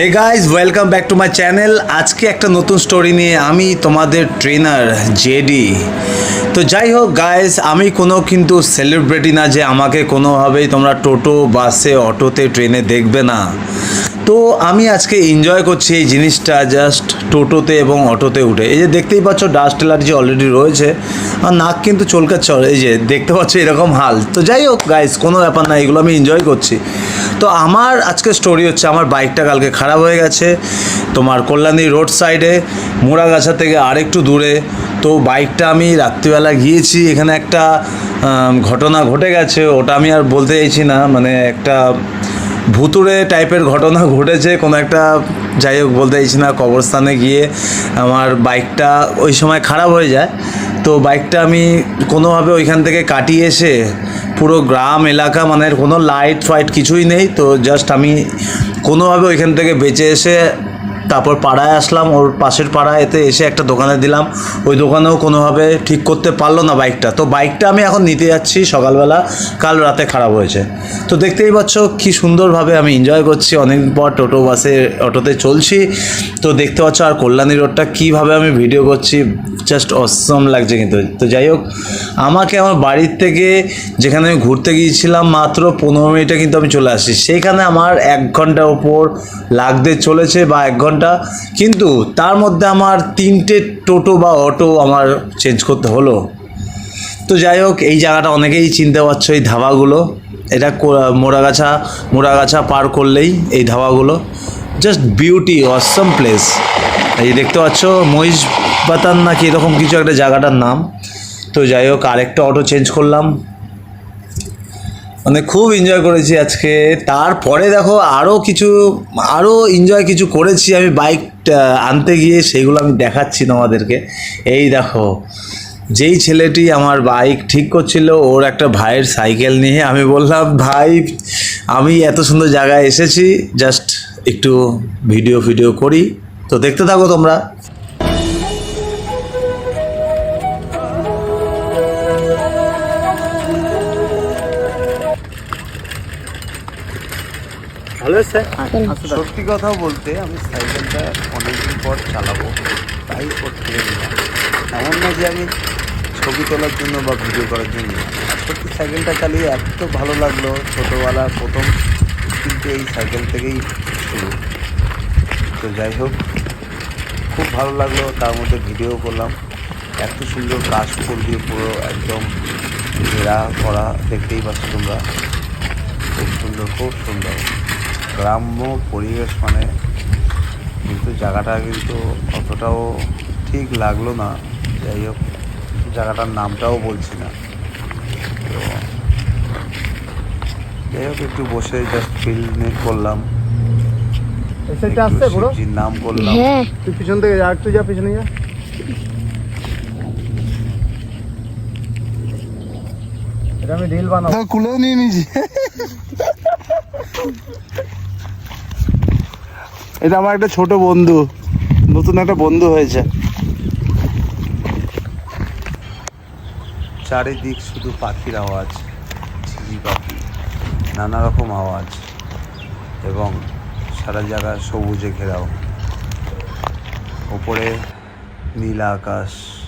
Hey guys welcome back to my channel আজকে একটা নতুন স্টোরি নিয়ে আমি তোমাদের ট্রেনার জেডি তো যাই হোক গাইজ আমি কোনো কিন্তু সেলিব্রিটি না যে আমাকে কোনোভাবেই তোমরা টোটো বাসে অটোতে ট্রেনে দেখবে না। তো আমি আজকে এনজয় করছি এই জিনিসটা জাস্ট টোটোতে এবং অটোতে উঠে। এই যে দেখতেই পাচ্ছ ডাস্ট অ্যালার্জি অলরেডি রয়েছে, আর নাক কিন্তু চলকাচ্ছে, এই যে দেখতে পাচ্ছ এরকম হাল। তো যাই হোক গাইজ কোনো ব্যাপার না, এগুলো আমি এনজয় করছি। তো আমার আজকে স্টোরি হচ্ছে, আমার বাইকটা কালকে খারাপ হয়ে গেছে। তোমার কল্যাণী রোড সাইডে মোড়াগাছা থেকে আরেকটু দূরে। তো বাইকটা আমি রাত্রিবেলা গিয়েছি, এখানে একটা ঘটনা ঘটে গেছে। ওটা আমি আর বলতে চাইছি না মানে একটা ভুতুড়ে টাইপের ঘটনা ঘটেছে, কোনো একটা, যাই হোক বলতে চাইছি না, কবরস্থানে গিয়ে আমার বাইকটা ওই সময় খারাপ হয়ে যায়। তো বাইকটা আমি কোনোভাবে ওইখান থেকে কাটিয়ে এসে পুরো গ্রাম, এলাকা মানে কোনো লাইট ফাইট কিছুই নেই। তো জাস্ট আমি কোনোভাবে ওইখান থেকে বেঁচে এসে তারপর পাড়ায় আসলাম, ওর পাশের পাড়ায় এতে এসে একটা দোকানে দিলাম। ওই দোকানেও কোনোভাবে ঠিক করতে পারল না বাইকটা তো বাইকটা আমি এখন নিতে যাচ্ছি সকালবেলা, কাল রাতে খারাপ হয়েছে। তো দেখতেই পাচ্ছ কি সুন্দরভাবে আমি এনজয় করছি। অনেক পর টোটো বাসে অটোতে চলছি। তো দেখতে পাচ্ছ আর কল্যাণী রোডটা কীভাবে আমি ভিডিও করছি। জাস্ট অসম লাগছে কিন্তু। তো যাই হোক, আমাকে আমার বাড়ির থেকে যেখানে আমি ঘুরতে গিয়েছিলাম মাত্র পনেরো মিনিটে কিন্তু আমি চলে আসি সেইখানে আমার এক ঘণ্টার ওপর লাগতে চলেছে বা এক ঘণ্টা। কিন্তু তার মধ্যে আমার তিনটে টোটো বা অটো আমার চেঞ্জ করতে হলো। তো যাই হোক, এই জায়গাটা অনেকেই চিনতে পারছ, এই ধাবাগুলো। এটা মোড়াগাছা মোড়াগাছা পার করলেই এই ধাবাগুলো। জাস্ট বিউটি অসম প্লেস এই দেখতে পাচ্ছ, মহিষ বাতান নাকি এরকম কিছু একটা জায়গাটার নাম? তো যাই হোক, আরেকটা অটো চেঞ্জ করলাম। মানে খুব এনজয় করেছি আজকে। তারপরে দেখো আরও কিছু আরও এনজয় কিছু করেছি আমি বাইক আনতে গিয়ে, সেগুলো আমি দেখাচ্ছি তোমাদেরকে। এই দেখো, যেই ছেলেটি আমার বাইক ঠিক করছিল, ওর একটা ভাইয়ের সাইকেল নিয়ে আমি বললাম, ভাই, আমি এত সুন্দর জায়গায় এসেছি জাস্ট একটু ভিডিও ভিডিও করি। তো দেখতে থাকো তোমরা। ভালো স্যার সত্যি কথা বলতে আমি সাইকেলটা অনেকদিন পর চালাবো তাই করতে এমন না যে আমি ছবি তোলার জন্য বা ভিডিও করার জন্য। সত্যি সাইকেলটা চালিয়ে এত ভালো লাগল ছোটোবেলা প্রথম কিন্তু এই সাইকেল থেকেই শুরু। তো যাই হোক খুব ভালো লাগল তার মধ্যে ভিডিও করলাম। এত সুন্দর কাশ ফুল দিয়ে পুরো একদম ঘেরা করা দেখতেই পাচ্ছ তোমরা। খুব সুন্দর খুব সুন্দর। গ্রাম্য পরিবেশ মানে কিন্তু জায়গাটা কিন্তু অতটাও ঠিক লাগল না। যাই হোক জায়গাটার নামটাও বলছি না। তো যাই হোক একটু বসে জাস্ট ফিল করলাম। নাম করলাম। হ্যাঁ তুই পিছন থেকে যা একটু যা পিছনে যা। এটা আমি রিল বানাবো। খুলেও নিয়ে নিয়েছি। এটা আমার একটা ছোট বন্ধু। নতুন একটা বন্ধু হয়েছে। চারিদিক শুধু পাখির আওয়াজ, ঝিঝি পাখি, নানা রকম আওয়াজ এবং সারা জায়গা সবুজে ঘেরাও। ওপরে নীলা আকাশ।